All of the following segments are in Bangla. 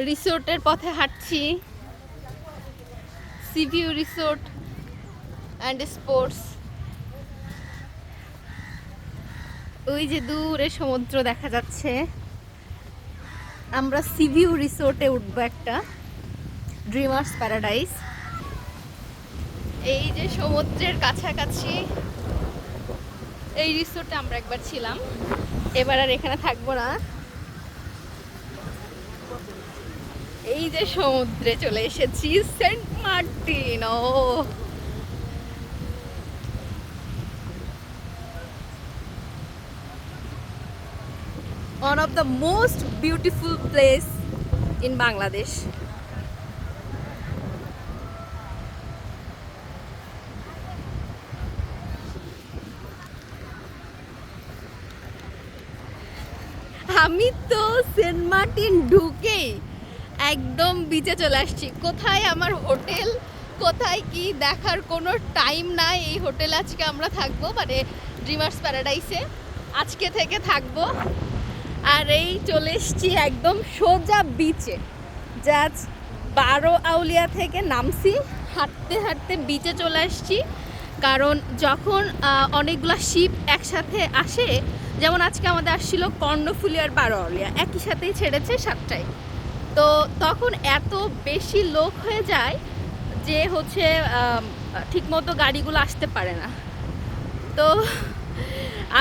রিসোর্টের পথে হাঁটছি। সিভিউ রিসোর্ট অ্যান্ড স্পোর্টস ওই যে দূরে সমুদ্র দেখা যাচ্ছে। আমরা সিভিউ রিসোর্টে উঠবো একটা। ড্রিমার্স প্যারাডাইস এই যে সমুদ্রের কাছাকাছি, এই রিসোর্টে আমরা একবার ছিলাম। এবার আর এখানে থাকব না। এই যে সমুদ্রে চলে এসেছি, Saint Martin one of the most beautiful place in Bangladesh আমি তো সেন্ট মার্টিন ঢুকেই একদম বিচে চলে আসছি। কোথায় আমার হোটেল? কোথায় কি দেখার কোনো টাইম নাই। এই হোটেলে আজকে আমরা থাকব মানে ড্রিমার্স প্যারাডাইসে আজকে থেকে থাকব। আর এই চলে এসছি একদম সোজা বিচে জাজ বারো আউলিয়া থেকে নামছি। হাঁটতে হাঁটতে বিচে চলে আসছি। কারণ যখন অনেকগুলা শিপ একসাথে আসে, যেমন আজকে আমাদের আসছিল কর্ণফুলি আর বারো আউলিয়া। একই সাথেই ছেড়েছে সাতটায়। তো তখন এত বেশি লোক হয়ে যায় যে হচ্ছে ঠিকমতো গাড়িগুলো আসতে পারে না। তো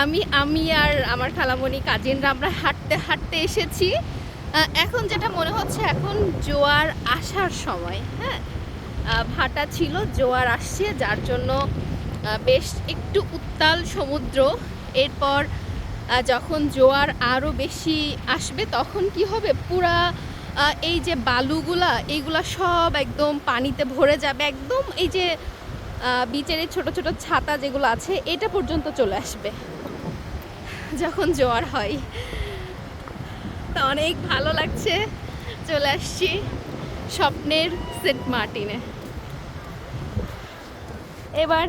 আমি আমি আর আমার খালামণি কাজিনরা আমরা হাঁটতে হাঁটতে এসেছি। এখন যেটা মনে হচ্ছে এখন জোয়ার আসার সময় হ্যাঁ? ভাটা ছিল, জোয়ার আসছে, যার জন্য বেশ একটু উত্তাল সমুদ্র। এরপর যখন জোয়ার আরও বেশি আসবে, তখন কি হবে? পুরা এই যে বালুগুলা, এইগুলা সব একদম পানিতে ভরে যাবে, একদম এই যে বিচের এই ছোট ছোট ছাতা যেগুলো আছে, এটা পর্যন্ত চলে আসবে। যখন জোয়ার হয়, তো অনেক ভালো লাগছে, চলে আসছি স্বপ্নের সেন্ট মার্টিনে। এবার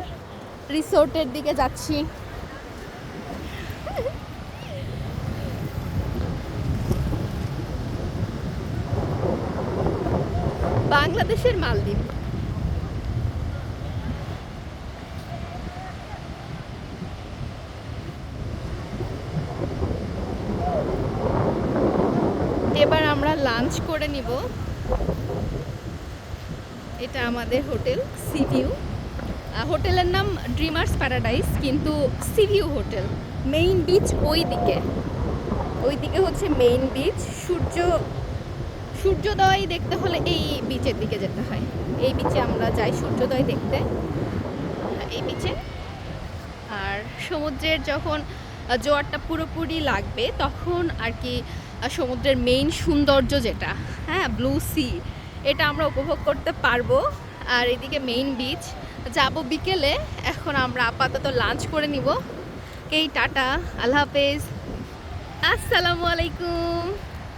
রিসোর্টের দিকে যাচ্ছি। বাংলাদেশের মালদ্বীপ। এবার আমরা লাঞ্চ করে নিব। এটা আমাদের হোটেল সিভিউ হোটেলের নাম ড্রিমার্স প্যারাডাইস কিন্তু Sea View hotel main beach ওই দিকে ওই দিকে হচ্ছে মেইন বিচ সূর্য সূর্যোদয় দেখতে হলে এই বিচের দিকে যেতে হয়। এই বিচে আমরা যাই সূর্যোদয় দেখতে। এই বিচে আর সমুদ্রের যখন জোয়ারটা পুরোপুরি লাগবে, তখন আর কি সমুদ্রের মেইন সৌন্দর্য যেটা হ্যাঁ ব্লু সি এটা আমরা উপভোগ করতে পারব। আর এদিকে মেইন বিচ যাব বিকেলে, এখন আমরা আপাতত লাঞ্চ করে নিব। এই টাটা, আল্লাহ হাফেজ। আসসালামু আলাইকুম।